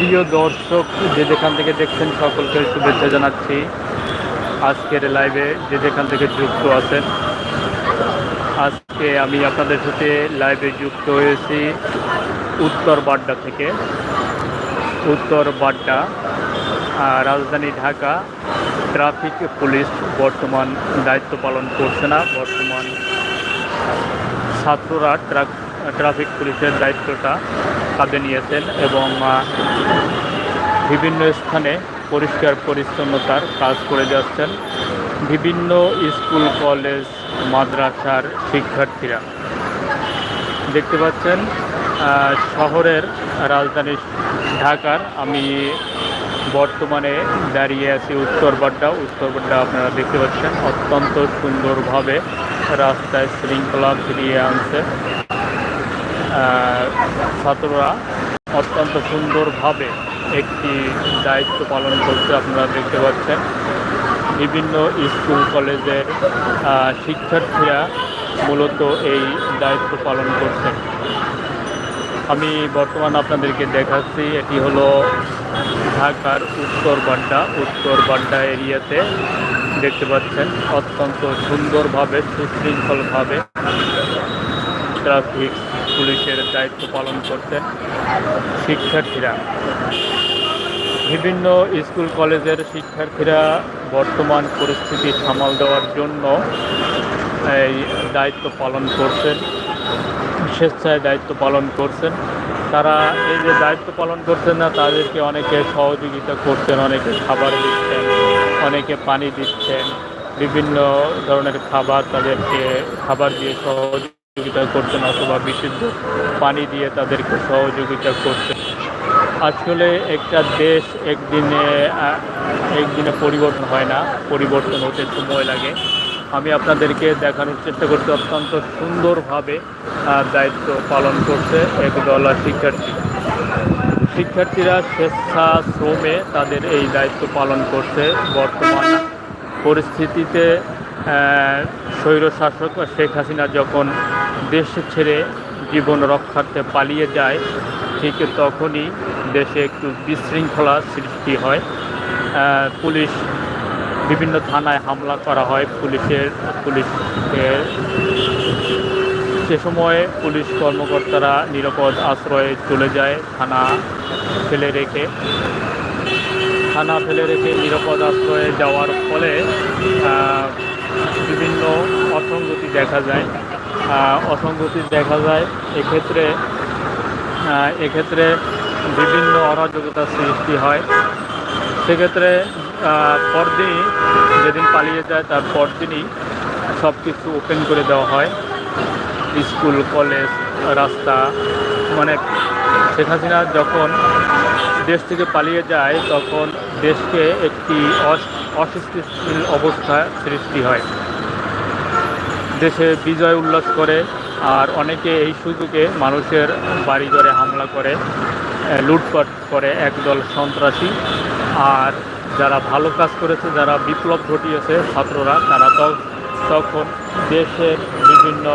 প্রিয় দর্শক, যে যেখান থেকে দেখছেন সকলকে শুভেচ্ছা জানাচ্ছি। আজকের লাইভে যে যেখান থেকে যুক্ত আছেন, আজকে আমি আপনাদের সাথে লাইভে যুক্ত হয়েছি উত্তর বাড্ডা থেকে। উত্তর বাড্ডা রাজধানী ঢাকা ট্রাফিক পুলিশ বর্তমান দায়িত্ব পালন করছে না। বর্তমান ছাত্ররা ট্রাফিক পুলিশের দায়িত্বটা কাঁধে নিয়েছেন এবং বিভিন্ন স্থানে পরিষ্কার পরিচ্ছন্নতার কাজ করে যাচ্ছেন বিভিন্ন স্কুল, কলেজ, মাদ্রাসার শিক্ষার্থীরা। দেখতে পাচ্ছেন শহরের রাজধানী ঢাকার আমি বর্তমানে দাঁড়িয়ে আছি উত্তরবাড্ডা উত্তরবাড্ডা আপনারা দেখতে পাচ্ছেন, অত্যন্ত সুন্দরভাবে রাস্তায় শৃঙ্খলা ফিরিয়ে আনছে। ছাত্ররা অত্যন্ত সুন্দরভাবে একটি দায়িত্ব পালন করছে, আপনারা দেখতে পাচ্ছেন। বিভিন্ন স্কুল, কলেজের শিক্ষার্থীরা মূলত এই দায়িত্ব পালন করছেন আমি বর্তমান আপনাদেরকে দেখাচ্ছি, এটি হলো ঢাকার উত্তর বাড্ডা। উত্তর বাড্ডা এরিয়াতে দেখতে পাচ্ছেন, অত্যন্ত সুন্দরভাবে, সুশৃঙ্খলভাবে ট্রাফিক পুলিশের দায়িত্ব পালন করছেন শিক্ষার্থীরা। বিভিন্ন স্কুল কলেজের শিক্ষার্থীরা বর্তমান পরিস্থিতি সামাল দেওয়ার জন্য এই দায়িত্ব পালন করছেন, স্বেচ্ছায় দায়িত্ব পালন করছেন। তারা এই যে দায়িত্ব পালন করছেন না, তাদেরকে অনেকে সহযোগিতা করছেন, অনেকে খাবার দিচ্ছেন, অনেকে পানি দিচ্ছেন, বিভিন্ন ধরনের খাবার তাদেরকে খাবার দিয়ে সহযোগিতা করছেন অথবা বিশুদ্ধ পানি দিয়ে তাদেরকে সহযোগিতা করছেন। আসলে একটা দেশ একদিনে একদিনে পরিবর্তন হয় না, পরিবর্তন হতে সময় লাগে। আমি আপনাদেরকে দেখানোর চেষ্টা করছি, অত্যন্ত সুন্দরভাবে দায়িত্ব পালন করছে এক একদল শিক্ষার্থী। শিক্ষার্থীরা স্বেচ্ছাশ্রমে তাদের এই দায়িত্ব পালন করছে। বর্তমান পরিস্থিতিতে আহ, স্বৈরশাসক শেখ হাসিনা যখন দেশ ছেড়ে জীবন রক্ষার্থে পালিয়ে যায় ঠিক তখনই দেশে একটু বিশৃঙ্খলা সৃষ্টি হয়। পুলিশ বিভিন্ন থানায় হামলা করা হয়। পুলিশের পুলিশের সে সময় পুলিশ কর্মকর্তারা নিরাপদ আশ্রয়ে চলে যায় থানা ফেলে রেখে। থানা ফেলে রেখে নিরাপদ আশ্রয়ে যাওয়ার ফলে বিভিন্ন অসঙ্গতি দেখা যায়। অসঙ্গতি দেখা যায় এক্ষেত্রে এক্ষেত্রে বিভিন্ন অরাজকতা সৃষ্টি হয়। সেক্ষেত্রে পরদিনই যেদিন পালিয়ে যায় তার পরদিনই সব কিছু ওপেন করে দেওয়া হয়। স্কুল, কলেজ, রাস্তা মানে শেখ হাসিনা যখন দেশ থেকে পালিয়ে যায় তখন দেশকে একটি অস- অস্থিতিশীল অবস্থা সৃষ্টি হয়। দেশে বিজয় উল্লাস করে আর অনেকে এই সুযোগে মানুষের বাড়িঘরে হামলা করে লুটপাট করে একদল সন্ত্রাসী। আর যারা ভালো কাজ করেছে, যারা বিপ্লব ঘটিয়েছে ছাত্ররা, তারা তখন দেশের বিভিন্ন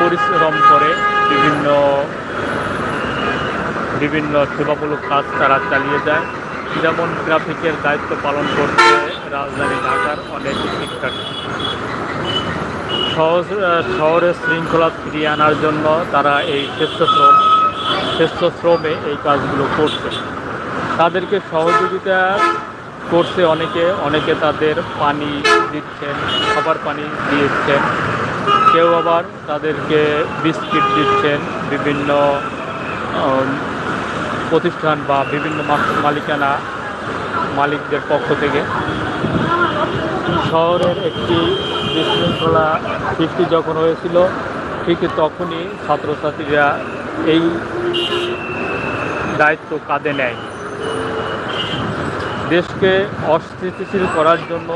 পরিশ্রম করে বিভিন্ন বিভিন্ন সেবামূলক কাজ তারা চালিয়ে যায়। যেমন ট্রাফিকের দায়িত্ব পালন করছে রাজধানী ঢাকার অনেক শিক্ষার্থী। শহর শহরের শৃঙ্খলা ফিরিয়ে আনার জন্য তারা এই স্বেচ্ছাশ্রম স্বেচ্ছাশ্রমে এই কাজগুলো করছে। তাদেরকে সহযোগিতা করছে অনেকে অনেকে তাদের পানি দিচ্ছেন, খাবার পানি দিয়েছেন। কেউ আবার তাদেরকে বিস্কিট দিচ্ছেন, বিভিন্ন প্রতিষ্ঠান বা বিভিন্ন মালিকানা মালিকদের পক্ষ থেকে। শহরের একটি বিশৃঙ্খলা সৃষ্টি যখন হয়েছিল, ঠিক তখনই ছাত্রছাত্রীরা এই দায়িত্ব কাঁধে নেয়। দেশকে অস্থিতিশীল করার জন্য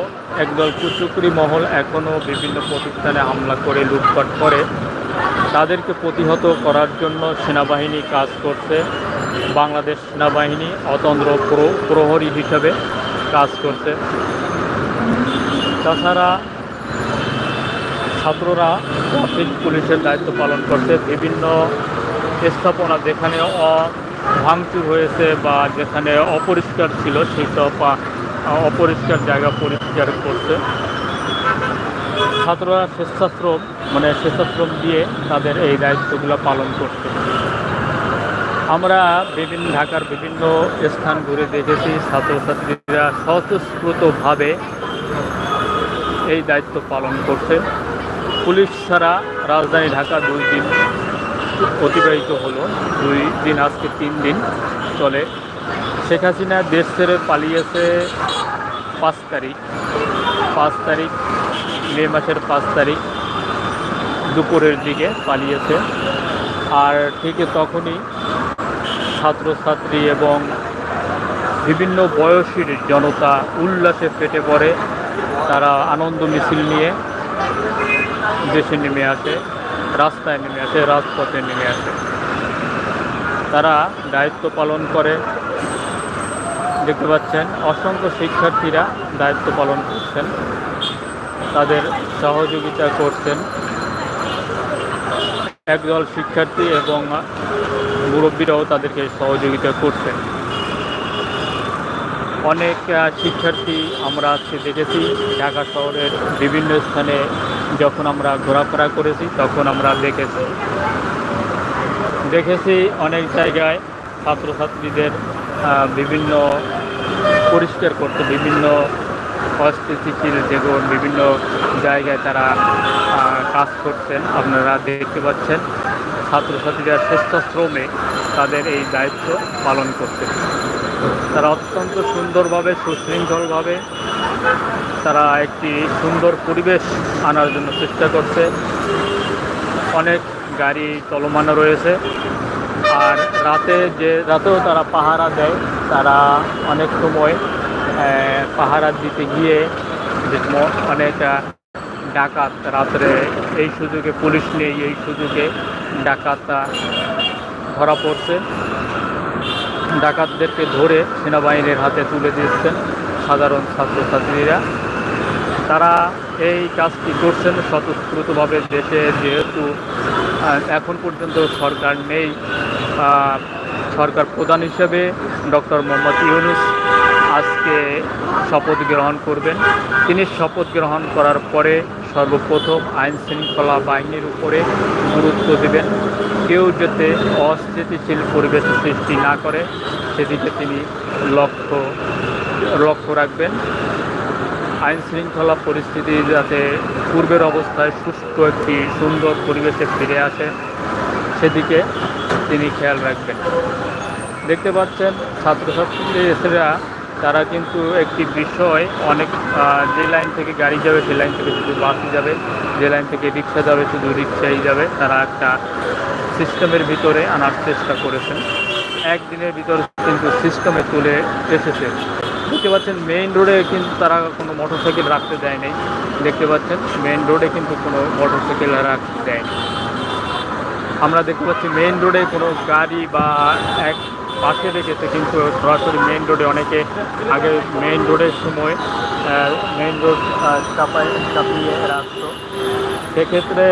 একদল কুচুকরি মহল এখনও বিভিন্ন প্রতিষ্ঠানে হামলা করে, লুটপাট করে। তাদেরকে প্রতিহত করার জন্য সেনাবাহিনী কাজ করছে। বাংলাদেশ সেনাবাহিনী অতন্ত্র প্র- প্রহরী হিসেবে কাজ করছে। তাছাড়া ছাত্ররা ট্রাফিক পুলিশের দায়িত্ব পালন করছে। বিভিন্ন স্থাপনা যেখানে ভাঙচুর হয়েছে বা যেখানে অপরিষ্কার ছিল, সেই সব অপরিষ্কার জায়গা পরিষ্কার করছে। ছাত্ররা স্বেচ্ছাশ্রম মানে স্বেচ্ছাশ্রম দিয়ে তাদের এই দায়িত্বগুলো পালন করছে। আমরা বিভিন্ন ঢাকার বিভিন্ন স্থান ঘুরে দেখেছি, ছাত্রছাত্রীরা স্বতঃস্ফূর্তভাবে এই দায়িত্ব পালন করছে। পুলিশ ছাড়া রাজধানী ঢাকা দুই দিন অতিবাহিত হলো। দুই দিন আজকে তিন দিন চলে। শেখ হাসিনা দেশ ছেড়ে পালিয়েছে পাঁচ তারিখ। পাঁচ তারিখ, মে মাসের পাঁচ তারিখ দুপুরের দিকে পালিয়েছে। আর ঠিক তখনই ছাত্রছাত্রী এবং বিভিন্ন বয়সীর জনতা উল্লাসে ফেটে পড়ে। তারা আনন্দ মিছিল নিয়ে দেশে নেমে আসে, রাস্তায় নেমে আসে, রাজপথে নেমে আসে। তারা দায়িত্ব পালন করে। দেখতে পাচ্ছেন, অসংখ্য শিক্ষার্থীরা দায়িত্ব পালন করছেন। তাদের সহযোগিতা করছেন। একদল শিক্ষার্থী এবং মুরব্বীরাও তাদেরকে সহযোগিতা করছেন। অনেক শিক্ষার্থী আমরা আজকে দেখেছি ঢাকা শহরের বিভিন্ন স্থানে যখন আমরা ঘোরাফেরা করেছি তখন আমরা দেখেছি। দেখেছি অনেক জায়গায় ছাত্রছাত্রীদের বিভিন্ন পরিষ্কার করতে, বিভিন্ন অস্থিতিশীল যেগুলো বিভিন্ন জায়গায় তারা কাজ করছেন। আপনারা দেখতে পাচ্ছেন। ছাত্রছাত্রীরা স্বেচ্ছাশ্রমে তাদের এই দায়িত্ব পালন করছেন তারা অত্যন্ত সুন্দরভাবে, সুশৃঙ্খলভাবে তারা একটি সুন্দর পরিবেশ আনার জন্য চেষ্টা করছে। অনেক গাড়ি চলমান রয়েছে। আর রাতে যে, রাতেও তারা পাহারা দেয়। তারা অনেক সময় পাহারা দিতে গিয়ে অনেক ডাকাত রাত্রে এই সুযোগে, পুলিশ নেই এই সুযোগে ডাকাত ধরা পড়ছে। ডাকাতদেরকে ধরে সেনাবাহিনীর হাতে তুলে দিচ্ছেন সাধারণ ছাত্রছাত্রীরা। তারা এই কাজটি করছেন স্বতঃস্ফূর্তভাবে। দেশে যেহেতু এখন পর্যন্ত সরকার নেই সরকার প্রধান হিসেবে ডক্টর মোহাম্মদ ইউনুস আজকে শপথ গ্রহণ করবেন। তিনি শপথ গ্রহণ করার পরে সর্বপ্রথম আইন শৃঙ্খলা বাহিনীর উপরে গুরুত্ব দেবেন। কেউ যাতে অস্থিতিশীল পরিবেশ সৃষ্টি না করে, সেদিকে তিনি লক্ষ্য লক্ষ্য রাখবেন। আইন শৃঙ্খলা পরিস্থিতি যাতে পূর্বের অবস্থায় সুস্থ একটি সুন্দর পরিবেশে ফিরে আসে, সেদিকে তিনি খেয়াল রাখবেন। দেখতে পাচ্ছেন ছাত্রছাত্রীরা তারা কিন্তু একটি বিষয়, অনেক যে লাইন থেকে গাড়ি যাবে সেই লাইন থেকে শুধু বাসই যাবে, যে লাইন থেকে রিক্সা যাবে শুধু রিক্সাই যাবে। তারা একটা সিস্টেমের ভিতরে আনার চেষ্টা করেছেন। একদিনের ভিতরে কিন্তু সিস্টেমে তুলে এসেছে। দেখতে পাচ্ছেন, মেইন রোডে কিন্তু তারা কোনো মোটরসাইকেল রাখতে দেয় নাই। দেখতে পাচ্ছেন, মেইন রোডে কিন্তু কোনো মোটরসাইকেল রাখতে দেয়নি আমরা দেখতে পাচ্ছি, মেইন রোডে কোনো গাড়ি বা এক পাশে রেখেছে কিন্তু সরাসরি মেইন রোডে অনেকে আগে মেইন রোডের সময় মেইন রোড চাপাই চাপিয়ে রাখতো সেক্ষেত্রে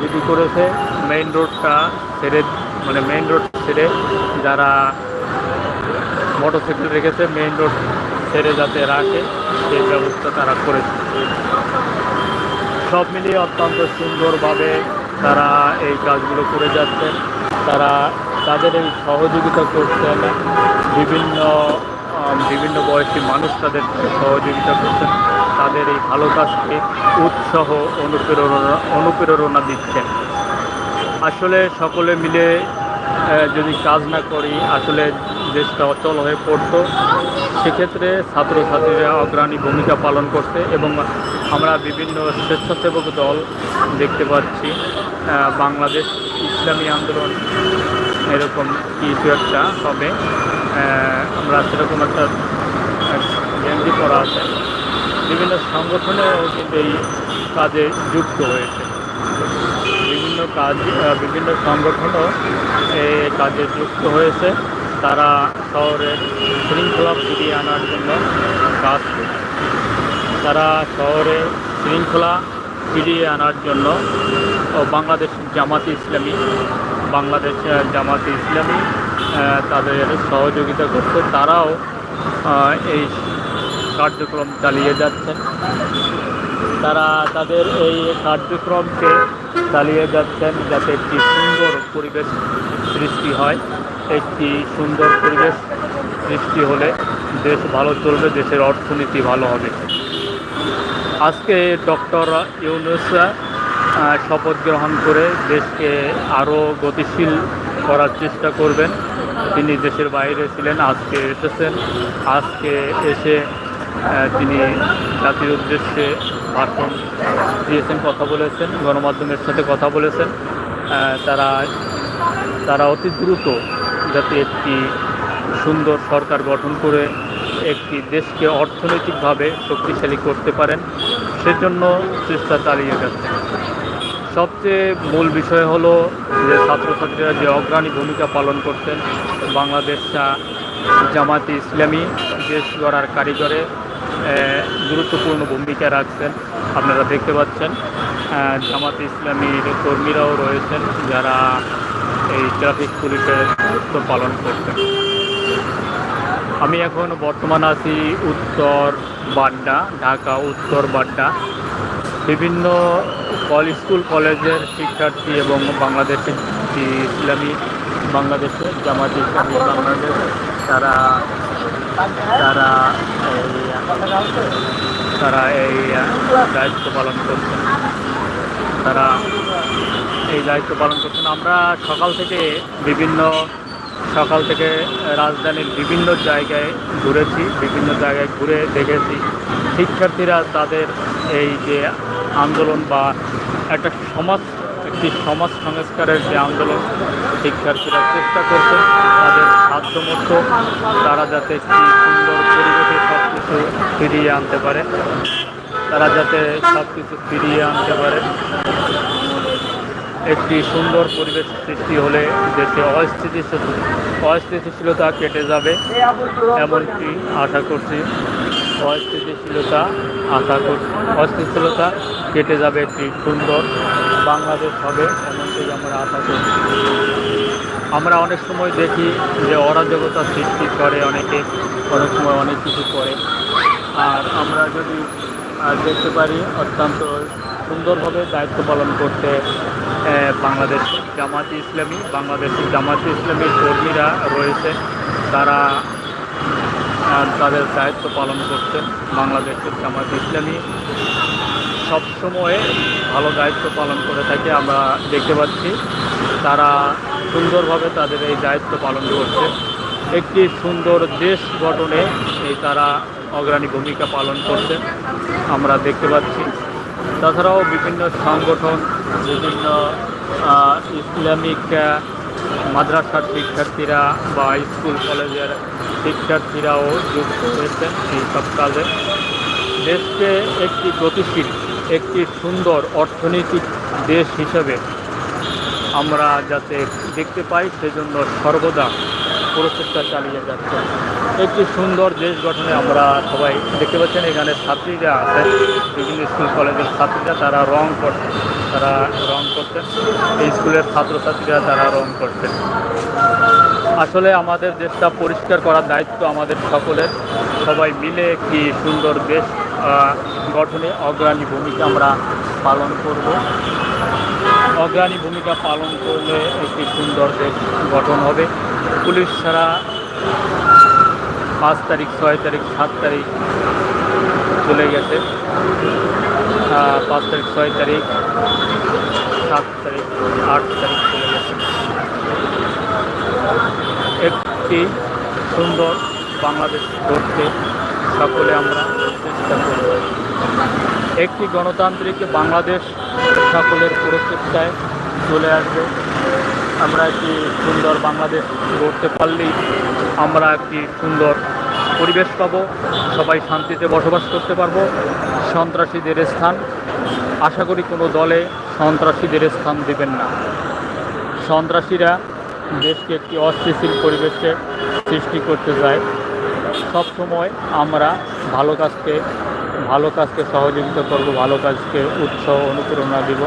যেটি করেছে মেইন রোডটা ছেড়ে মানে মেইন রোড ছেড়ে যারা মোটরসাইকেল রেখেছে মেইন রোড ছেড়ে যাতে রাখে, সেই ব্যবস্থা তারা করেছে। সব মিলিয়ে অত্যন্ত সুন্দরভাবে তারা এই কাজগুলো করে যাচ্ছেন। তারা তাদের এই সহযোগিতা করছেন বিভিন্ন বিভিন্ন বয়সী মানুষ তাদের সহযোগিতা করছেন তাদের এই ভালো কাজকে উৎসাহ, অনুপ্রেরণা অনুপ্রেরণা দিচ্ছেন আসলে সকলে মিলে যদি কাজ না করি, আসলে দেশটা অচল হয়ে পড়তো। সেক্ষেত্রে ছাত্রছাত্রীরা অগ্রণী ভূমিকা পালন করছে এবং আমরা বিভিন্ন স্বেচ্ছাসেবক দল দেখতে পাচ্ছি বাংলাদেশ ইসলামী আন্দোলন। এরকম কিছু একটা হবে। আমরা সেরকম একটা গেঞ্জি পরা আছে। বিভিন্ন সংগঠনেও কিন্তু এই কাজে যুক্ত হয়েছে। বিভিন্ন কাজ বিভিন্ন সংগঠনও এই কাজে যুক্ত হয়েছে। তারা শহরের শৃঙ্খলা ফিরিয়ে আনার জন্য কাজ তারা শহরে শৃঙ্খলা ফিরিয়ে আনার জন্য বাংলাদেশ জামাতি ইসলামী বাংলাদেশ জামাতি ইসলামী তাদের সহযোগিতা করছে। তারাও এই কার্যক্রম চালিয়ে যাচ্ছেন তারা তাদের এই কার্যক্রমকে চালিয়ে যাচ্ছেন যাতে একটি সুন্দর পরিবেশ সৃষ্টি হয়। একটি সুন্দর পরিবেশ সৃষ্টি হলে দেশ ভালো চলবে, দেশের অর্থনীতি ভালো হবে। আজকে ডক্টর ইউনুস শপথ গ্রহণ করে দেশকে আরও গতিশীল করার চেষ্টা করবেন। তিনি দেশের বাইরে ছিলেন, আজকে এসেছেন। আজকে এসে তিনি জাতির উদ্দেশ্যে ভাষণ দিয়েছেন, কথা বলেছেন, গণমাধ্যমের সাথে কথা বলেছেন। তারা তারা অতি দ্রুত যাতে একটি সুন্দর সরকার গঠন করে একটি দেশকে অর্থনৈতিকভাবে শক্তিশালী করতে পারেন, সেজন্য চেষ্টা চালিয়ে যাচ্ছেন। সবচেয়ে মূল বিষয় হলো যে ছাত্রছাত্রীরা যে অগ্রণী ভূমিকা পালন করতেন বাংলাদেশ আহ, জামাতে ইসলামী দেশ গড়ার কারিগরে গুরুত্বপূর্ণ ভূমিকা রাখছেন। আপনারা দেখতে পাচ্ছেন জামাতে ইসলামীর কর্মীরাও রয়েছেন যারা এই ট্রাফিক পুলিশের দায়িত্ব পালন করছেন আমি এখন বর্তমান আছি উত্তর বাড্ডা ঢাকা উত্তর বাড্ডা। বিভিন্ন কল স্কুল, কলেজের শিক্ষার্থী এবং বাংলাদেশের ইসলামী বাংলাদেশের জামাত ইসলামী বাংলাদেশ, তারা তারা তারা এই দায়িত্ব পালন করছেন। তারা এই দায়িত্ব পালন করছেন। আমরা সকাল থেকে বিভিন্ন, সকাল থেকে রাজধানীর বিভিন্ন জায়গায় ঘুরেছি, বিভিন্ন জায়গায় ঘুরে দেখেছি। শিক্ষার্থীরা তাদের এই যে আন্দোলন বা একটা সমাজ, একটি সমাজ সংস্কারের যে আন্দোলন, শিক্ষার্থীরা চেষ্টা করছে তাদের সাধ্যমতো তারা যাতে একটি সুন্দর পরিবেশে সব কিছু ফিরিয়ে আনতে পারে। তারা যাতে সব কিছু ফিরিয়ে আনতে পারে। একটি সুন্দর পরিবেশ সৃষ্টি হলে দেশে অস্থিতিশীল, অস্থিতিশীলতা কেটে যাবে এমনটি আশা করছি অস্থিতিশীলতা আশা করছি অস্থিতিশীলতা কেটে যাবে একটি সুন্দর বাংলাদেশ হবে এমনটি আমরা আশা করছি আমরা অনেক সময় দেখি যে অরাজকতা সৃষ্টি করে অনেকে, অনেক সময় অনেক কিছু করে। আর আমরা যদি দেখতে পারি অত্যন্ত সুন্দরভাবে দায়িত্ব পালন করতে বাংলাদেশ জামাত ইসলামী বাংলাদেশের জামাত ইসলামীর কর্মীরা রয়েছে। তারা তাদের দায়িত্ব পালন করছেন বাংলাদেশের জামাত ইসলামী। সবসময় ভালো দায়িত্ব পালন করে থাকে, আমরা দেখতে পাচ্ছি। তারা সুন্দরভাবে তাদের এই দায়িত্ব পালন করছে। একটি সুন্দর দেশ গঠনে এই তারা অগ্রণী ভূমিকা পালন করছে, আমরা দেখতে পাচ্ছি। তাছাড়াও বিভিন্ন সংগঠন, বিভিন্ন ইসলামিক মাদ্রাসার শিক্ষার্থীরা বা স্কুল কলেজের শিক্ষার্থীরাও যুক্ত হয়েছেন এই সব কাজে দেশকে একটি গতিশীল, একটি সুন্দর অর্থনৈতিক দেশ হিসেবে আমরা যাতে দেখতে পাই, সেজন্য সর্বদা প্রচেষ্টা চালিয়ে যাচ্ছে। একটি সুন্দর দেশ গঠনে আমরা সবাই দেখতে পাচ্ছেন, এখানে ছাত্রীরা আছে। বিভিন্ন স্কুল, কলেজের ছাত্রীরা তারা রং করছে। তারা রং করছেন এই স্কুলের ছাত্রছাত্রীরা তারা রং করছেন আসলে আমাদের দেশটা পরিষ্কার করার দায়িত্ব আমাদের সকলের। সবাই মিলে একটি সুন্দর দেশ গঠনে অগ্রণী ভূমিকা আমরা পালন করব। অগ্রণী ভূমিকা পালন করলে একটি সুন্দর দেশ গঠন হবে। পুলিশ ছাড়া পাঁচ তারিখ, ছয় তারিখ, সাত তারিখ চলে গেছে। পাঁচ তারিখ, ছয় তারিখ, সাত তারিখ, আট তারিখ চলে গেছে। একটি সুন্দর বাংলাদেশ গড়তে সকলে আমরা চেষ্টা করব। একটি গণতান্ত্রিক বাংলাদেশ সকলের প্রচেষ্টায় চলে আসবে। আমরা একটি সুন্দর বাংলাদেশ গড়তে পারলেই আমরা একটি সুন্দর পরিবেশ পাব, সবাই শান্তিতে বসবাস করতে পারব, সন্ত্রাসীদের স্থান। আশা করি কোনো দলে সন্ত্রাসীদের স্থান দেবেন না। সন্ত্রাসীরা দেশকে একটি অস্থিতিশীল পরিবেশে সৃষ্টি করতে চায়। সবসময় আমরা ভালো কাজকে ভালো কাজকে সহযোগিতা করব, ভালো কাজকে উৎসাহ অনুপ্রেরণা দিব।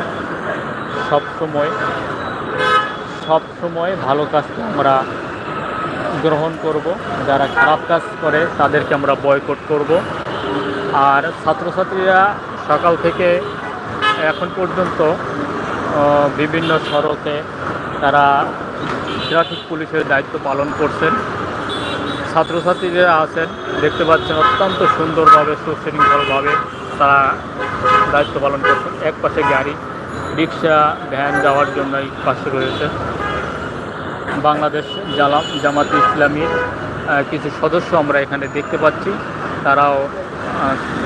সবসময় সবসময় ভালো কাজকে আমরা গ্রহণ করব। যারা খারাপ কাজ করে, তাদেরকে আমরা বয়কট করব। আর ছাত্রছাত্রীরা সকাল থেকে এখন পর্যন্ত বিভিন্ন সড়কে তারা ট্রাফিক পুলিশের দায়িত্ব পালন করছেন। ছাত্রছাত্রীরা আছেন, দেখতে পাচ্ছেন অত্যন্ত সুন্দরভাবে সুশৃঙ্খলভাবে তারা দায়িত্ব পালন করছেন। এক পাশে গাড়ি, রিক্সা, ভ্যান যাওয়ার জন্য এই পাশে রয়েছে। বাংলাদেশ জালাম জামাত ইসলামীর কিছু সদস্য আমরা এখানে দেখতে পাচ্ছি। তারাও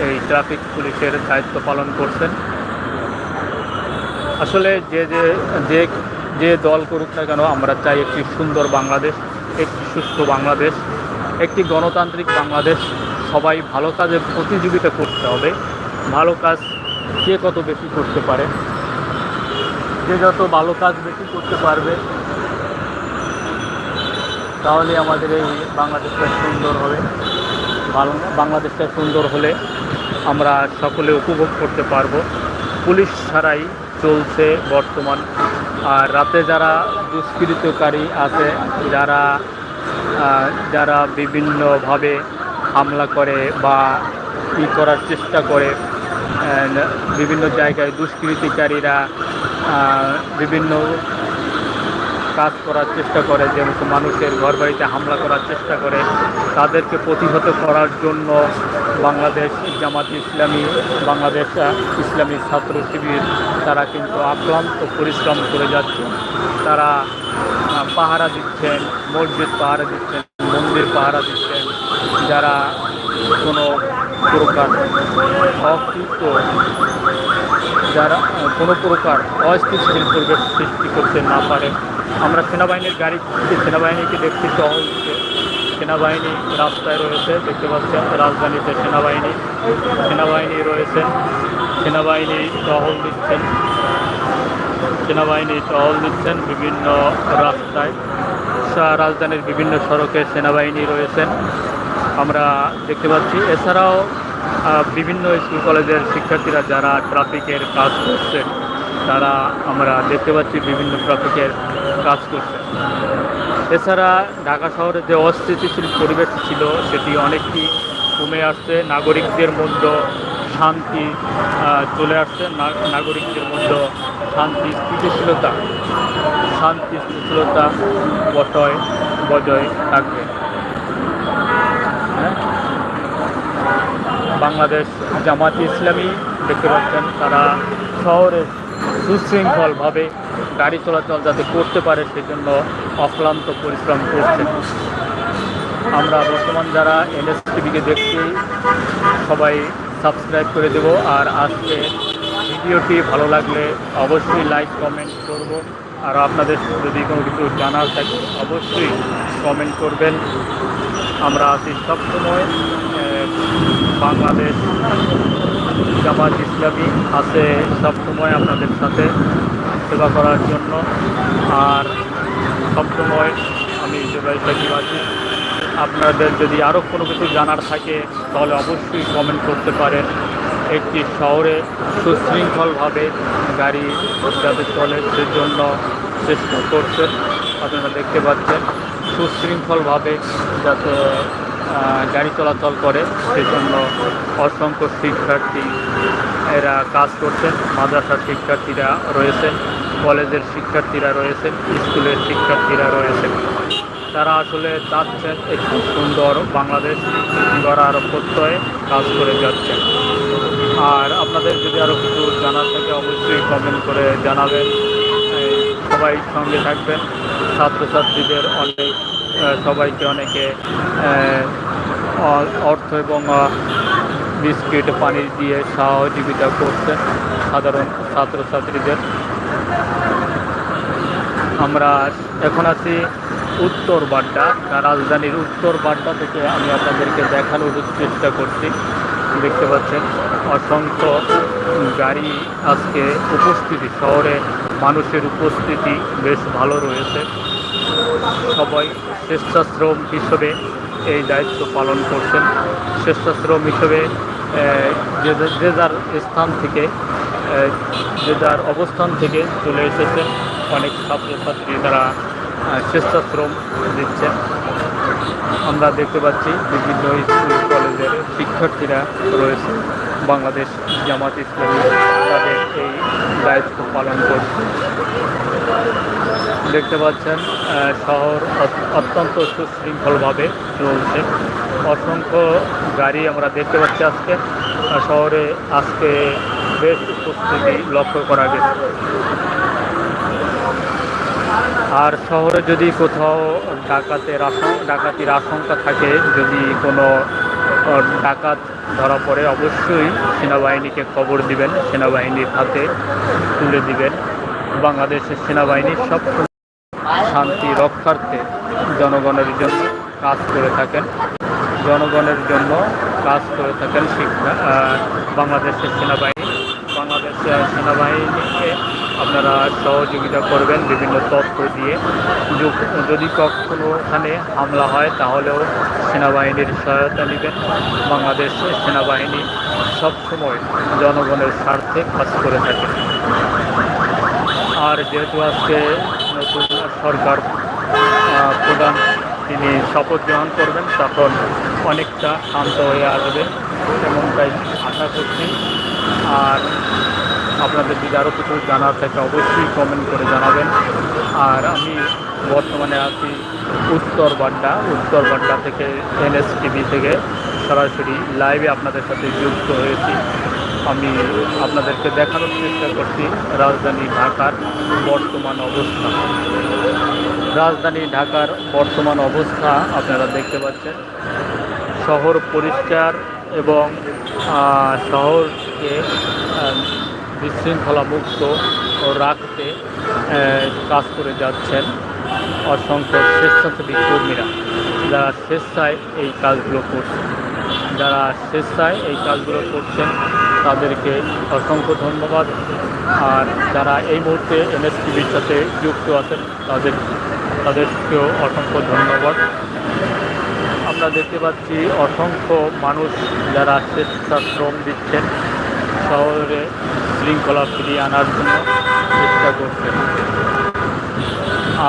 এই ট্রাফিক পুলিশের দায়িত্ব পালন করছেন। আসলে যে যে যে যে দল করুক না কেন, আমরা চাই একটি সুন্দর বাংলাদেশ, একটি সুস্থ বাংলাদেশ। একটি গণতান্ত্রিক বাংলাদেশ। সবাই ভালো কাজে প্রতিযোগিতা করতে হবে। ভালো কাজ কে কত বেশি করতে পারে, যে যত ভালো কাজ বেশি করতে পারবে, তাহলে আমাদের এই বাংলাদেশটা সুন্দর হবে। ভালো বাংলাদেশটা সুন্দর হলে আমরা সকলে উপভোগ করতে পারব। পুলিশ ছাড়াই চলছে বর্তমান। আর রাতে যারা দুষ্কৃতকারী আছে, যারা যারা বিভিন্নভাবে হামলা করে বা ই করার চেষ্টা করে বিভিন্ন জায়গায় দুষ্কৃতিকারীরা বিভিন্ন কাজ করার চেষ্টা করে যেমন মানুষের ঘর বাড়িতে হামলা করার চেষ্টা করে, তাদেরকে প্রতিহত করার জন্য বাংলাদেশ জামাত ইসলামী, বাংলাদেশ ইসলামী ছাত্র শিবির, তারা কিন্তু আক্রান্ত, পরিশ্রম করে যাচ্ছে। তারা পাহারা দিচ্ছেন, মসজিদ পাহারা দিচ্ছেন, মন্দির পাহারা দিচ্ছেন, যারা কোনো প্রকার অকৃত যারা কোনো প্রকার অস্থিতিশীল পরিবেশ সৃষ্টি করতে না পারে। আমরা সেনাবাহিনীর গাড়ি, সেনাবাহিনীকে দেখতে দিচ্ছে সেনাবাহিনী রাস্তায় রয়েছে, দেখতে পাচ্ছেন রাজধানীতে সেনাবাহিনী সেনাবাহিনী রয়েছে। সেনাবাহিনী টহল দিচ্ছেন সেনাবাহিনী টহল দিচ্ছেন বিভিন্ন রাস্তায়। রাজধানীর বিভিন্ন সড়কে সেনাবাহিনী রয়েছেন। আমরা দেখতে পাচ্ছি। এছাড়াও বিভিন্ন স্কুল কলেজের শিক্ষার্থীরা যারা ট্রাফিকের কাজ করছেন, তারা আমরা দেখতে পাচ্ছি বিভিন্ন ট্রাফিকের কাজ করছে এছাড়া ঢাকা শহরে যে অস্থিতিশীল পরিবেশ ছিল, সেটি অনেকটি কমে আসছে। নাগরিকদের মধ্যে শান্তি চলে আসছে। নাগরিকদের মধ্যে শান্তি, স্থিতিশীলতা। শান্তি, স্থিতিশীলতা, বটয়, বজয় থাকবে। হ্যাঁ? বাংলাদেশ জামাত ইসলামী, দেখতে পাচ্ছেন, তারা শহরে সুশৃঙ্খলভাবে গাড়ি চলাচল যাতে করতে পারে, সেজন্য অক্লান্ত পরিশ্রম করছেন। আমরা বর্তমান যারা এনএসটিভিকে দেখছি, সবাই সাবস্ক্রাইব করে দেব। আর আজকে ভিডিওটি ভালো লাগলে অবশ্যই লাইক, কমেন্ট করব। আর আপনাদের যদি কোনো কিছু জানার থাকে, অবশ্যই কমেন্ট করবেন। আমরা আছি সবসময় বাংলাদেশ জামাত ইসলামী আছে সবসময় আপনাদের সাথে সেবা করার জন্য। আর সবসময় আমি জুবাই সাকিব আছি আপনাদের যদি আরও কোনো কিছু জানার থাকে, তাহলে অবশ্যই কমেন্ট করতে পারেন। একটি শহরে সুশৃঙ্খলভাবে গাড়ি যাতে চলে সেজন্য চেষ্টা করছেন। আপনারা দেখতে পাচ্ছেন, সুশৃঙ্খলভাবে যাতে গাড়ি চলাচল করে, সেজন্য অসংখ্য শিক্ষার্থী এরা কাজ করছেন, মাদ্রাসার শিক্ষার্থীরা রয়েছেন, কলেজের শিক্ষার্থীরা রয়েছেন, স্কুলের শিক্ষার্থীরা রয়েছেন। তারা আসলে চাচ্ছেন একটি সুন্দর বাংলাদেশ গড়ার প্রত্যয়ে কাজ করে যাচ্ছেন। আর আপনাদের যদি আরও কিছু জানার থাকে, অবশ্যই কমেন্ট করে জানাবেন। সবাই সঙ্গে থাকবেন। ছাত্রছাত্রীদের অনেক সবাইকে অনেকে অর্থ এবং বিস্কিট পানি দিয়ে সহযোগিতা করছেন সাধারণ ছাত্রছাত্রীদের। আমরা এখন আছি উত্তর বাড্ডা রাজধানীর উত্তর বাড্ডা থেকে আমি আপনাদেরকে দেখানোর চেষ্টা করছি। দেখতে পাচ্ছেন, অসংখ্য গাড়ি আজকে উপস্থিতি, শহরে মানুষের উপস্থিতি বেশ ভালো রয়েছে। সবাই স্বেচ্ছাশ্রম হিসেবে এই দায়িত্ব পালন করছেন। স্বেচ্ছাশ্রম হিসেবে যে যার স্থান থেকে যে যার অবস্থান থেকে চলে এসেছেন। অনেক ছাত্রছাত্রী তারা স্বেচ্ছাশ্রম দিচ্ছেন। আমরা দেখতে পাচ্ছি বিভিন্ন স্কুল, কলেজের শিক্ষার্থীরা রয়েছে। বাংলাদেশ জামাত ইসলামী তাদের এই দায়িত্ব পালন করছে। দেখতে পাচ্ছেন শহর অত- অত্যন্ত সুশৃঙ্খলভাবে চলছে। অসংখ্য গাড়ি আমরা দেখতে পাচ্ছি আজকে। শহরে আজকে বেশ উপস্থিতি লক্ষ্য করা গেছে। আর শহরে যদি কোথাও ডাকাতের ডাকাতির আশঙ্কা থাকে, যদি কোনো ডাকাত ধরা পড়ে, অবশ্যই সেনাবাহিনীকে খবর দিবেন, সেনাবাহিনীর হাতে তুলে দিবেন। বাংলাদেশের সেনাবাহিনী সব শান্তি রক্ষার্থে জনগণের জন্য কাজ করে থাকেন। জনগণের জন্য কাজ করে থাকেন শিক্ষা বাংলাদেশের সেনাবাহিনী। বাংলাদেশের সেনাবাহিনীকে আপনারা সহযোগিতা করবেন বিভিন্ন তথ্য দিয়ে। যদি কখনো ওখানে হামলা হয়, তাহলেও সেনাবাহিনীর সহায়তা নেবেন। বাংলাদেশ সেনাবাহিনী সবসময় জনগণের স্বার্থে কাজ করে থাকে। আর যেহেতু আজকে নতুন সরকার প্রধান তিনি শপথ গ্রহণ করবেন, তখন অনেকটা শান্ত হয়ে আসবে। এমনটাই আশা করছি। আর আপনাদের যদি আরও কিছু জানার থাকে, অবশ্যই কমেন্ট করে জানাবেন। আর আমি বর্তমানে আছি উত্তর বাড্ডা উত্তর বাড্ডা থেকে এনএস টিভি থেকে সরাসরি লাইভে আপনাদের সাথে যুক্ত হয়েছি। আমি আপনাদেরকে দেখানোর চেষ্টা করছি, রাজধানী ঢাকার বর্তমান অবস্থা। রাজধানী ঢাকার বর্তমান অবস্থা আপনারা দেখতে পাচ্ছেন। শহর পরিষ্কার এবং শহরকে বিশৃঙ্খলা মুক্ত রাখতে কাজ করে যাচ্ছেন অসংখ্য স্বেচ্ছাসেবী কর্মীরা, যারা স্বেচ্ছায় এই কাজগুলো করছেন। যারা স্বেচ্ছায় এই কাজগুলো করছেন, তাদেরকে অসংখ্য ধন্যবাদ। আর যারা এই মুহূর্তে এনএসটিভির সাথে যুক্ত আছেন, তাদের, তাদেরকেও অসংখ্য ধন্যবাদ। আমরা দেখতে পাচ্ছি অসংখ্য মানুষ যারা স্বেচ্ছাশ্রম দিচ্ছেন। শহরে শৃঙ্খলা ফিরিয়ে আনার জন্য চেষ্টা করছেন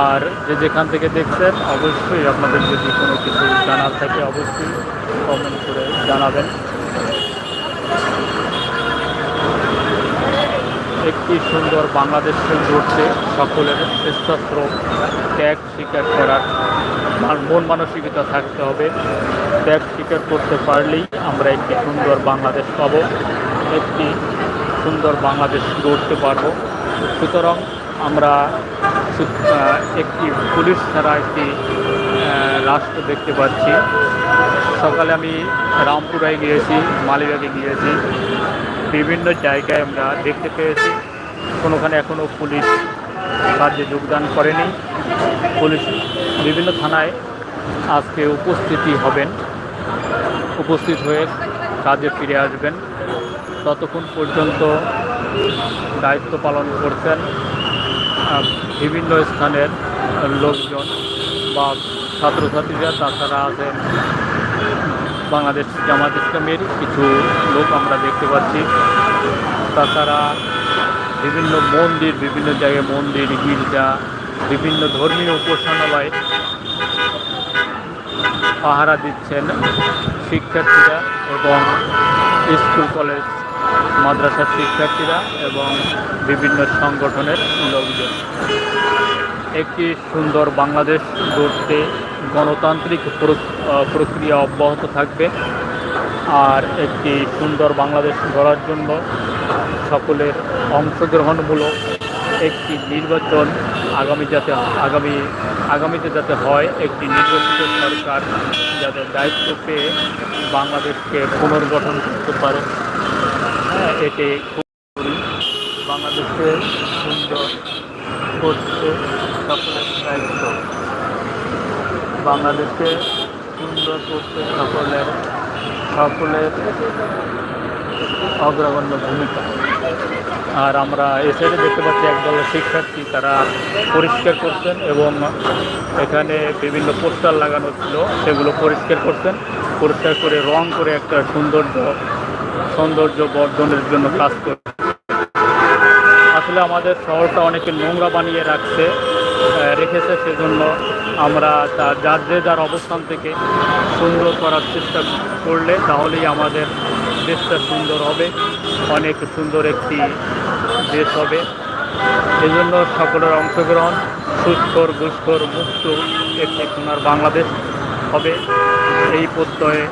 আর যে যেখান থেকে দেখছেন, অবশ্যই আপনাদের যদি কোনো কিছু জানার থাকে, অবশ্যই কমেন্ট করে জানাবেন। একটি সুন্দর বাংলাদেশকে গড়তে সকলের স্বেচ্ছাশ্রম ত্যাগ স্বীকার করার মন মানসিকতা থাকতে হবে। ত্যাগ স্বীকার করতে পারলেই আমরা একটি সুন্দর বাংলাদেশ পাবো। একটি সুন্দর বাংলাদেশ গড়তে পারব। সুতরাং আমরা একটি পুলিশ ছাড়া একটি রাষ্ট্র দেখতে পাচ্ছি। সকালে আমি রামপুরায় গিয়েছি, মালিবাগে গিয়েছি। বিভিন্ন জায়গায় আমরা দেখতে পেয়েছি। কোনোখানে এখনও পুলিশ কাজে যোগদান করেনি। পুলিশ বিভিন্ন থানায় আজকে উপস্থিতি হবেন। উপস্থিত হয়ে কাজে ফিরে আসবেন। ততক্ষণ পর্যন্ত দায়িত্ব পালন করছেন বিভিন্ন স্থানের লোকজন বা ছাত্রছাত্রীরা, তাছাড়া আছেন বাংলাদেশ জামাত ইসলামের কিছু লোক আমরা দেখতে পাচ্ছি। তাছাড়া বিভিন্ন মন্দির, বিভিন্ন জায়গায় মন্দির, গির্জা, বিভিন্ন ধর্মীয় উপাসনালয় পাহারা দিচ্ছেন শিক্ষার্থীরা এবং স্কুল, কলেজ, মাদ্রাসার শিক্ষার্থীরা এবং বিভিন্ন সংগঠনের লোকজন। একটি সুন্দর বাংলাদেশ গড়তে গণতান্ত্রিক প্রক- প্রক্রিয়া অব্যাহত থাকবে আর একটি সুন্দর বাংলাদেশ গড়ার জন্য সকলের অংশগ্রহণমূলক একটি নির্বাচন আগামী যাতে আগামী আগামীতে যাতে হয় একটি নির্বাচিত সরকার যাতে দায়িত্ব পেয়ে বাংলাদেশকে পুনর্গঠন করতে পারে হ্যাঁ, এটি খুব জরুরি। বাংলাদেশের সুন্দর করতে সকলের দায়িত্ব বাংলাদেশকে সুন্দর করতে সকলের সকলের অগ্রগণ্য ভূমিকা আর আমরা এ সাইডে দেখতে পাচ্ছি একদল শিক্ষার্থী তারা পরিষ্কার করছেন এবং এখানে বিভিন্ন পোস্টার লাগানো ছিল, সেগুলো পরিষ্কার করছেন। পরিষ্কার করে রং করে একটা সৌন্দর্য সৌন্দর্য বর্ধনের জন্য কাজ করছে আসলে আমাদের শহরটা অনেকে নোংরা বানিয়ে রাখছে রেখেছে, সেজন্য আমরা তার যার যে যার অবস্থান থেকে সুন্দর করার চেষ্টা করলে তাহলেই আমাদের দেশটা সুন্দর হবে। অনেক সুন্দর একটি দেশ হবে। এই জন্য সকলের অংশগ্রহণ সুস্থর, দুষ্কর, মুক্ত একটি সোনার বাংলাদেশ হবে। এই প্রত্যয়ে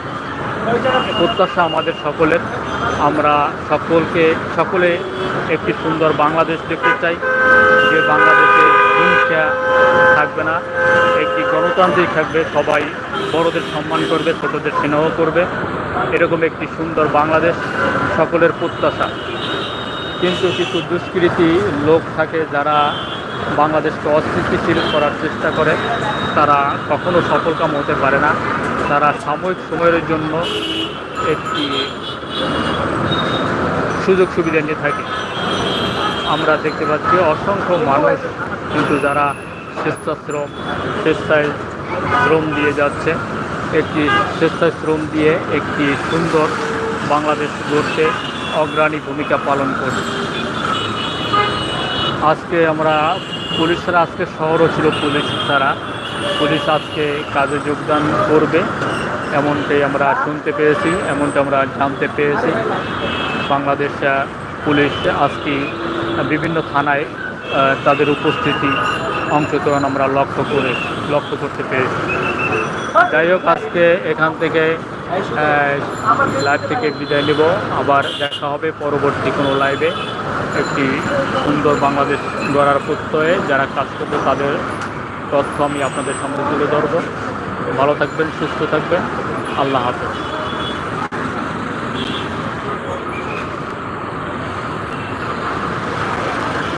প্রত্যাশা আমাদের সকলের। আমরা সকলকে, সকলে একটি সুন্দর বাংলাদেশ দেখতে চাই। যে বাংলাদেশে হিংসা থাকবে না, একটি গণতান্ত্রিক থাকবে, সবাই বড়দের সম্মান করবে, ছোটদের স্নেহ করবে। এরকম একটি সুন্দর বাংলাদেশ সকলের প্রত্যাশা। কিন্তু কিছু দুষ্কৃতী লোক থাকে যারা বাংলাদেশকে অস্থিতিশীল করার চেষ্টা করে, তারা কখনো সফলকাম হতে পারে না। তারা সাময়িক সময়ের জন্য একটি সুযোগ সুবিধা নিয়ে থাকে। আমরা দেখতে পাচ্ছি অসংখ্য মানুষ কিন্তু যারা স্বেচ্ছাশ্রম, স্বেচ্ছায় শ্রম দিয়ে যাচ্ছে। একটি স্বেচ্ছায় শ্রম দিয়ে একটি সুন্দর বাংলাদেশ গড়তে অগ্রণী ভূমিকা পালন করছে আজকে আমরা পুলিশরা আজকে শহরও ছিল পুলিশ তারা পুলিশ আজকে কাজে যোগদান করবে, এমনটাই আমরা শুনতে পেয়েছি, এমনটা আমরা জানতে পেয়েছি। বাংলাদেশ পুলিশ আজকে বিভিন্ন থানায় তাদের উপস্থিতি অংশগ্রহণ আমরা লক্ষ্য করে, লক্ষ্য করতে পেরেছি। যাই হোক, আজকে এখান থেকে লাইভ থেকে বিদায় নেব। আবার দেখা হবে পরবর্তী কোনো লাইভে একটি সুন্দর বাংলাদেশ গড়ার প্রত্যয়ে। যারা কাজ করবে, তাদের তথ্য আমি আপনাদের সামনে তুলে ধরবো। ভালো থাকবেন, সুস্থ থাকবেন। আল্লাহ হাফেজ।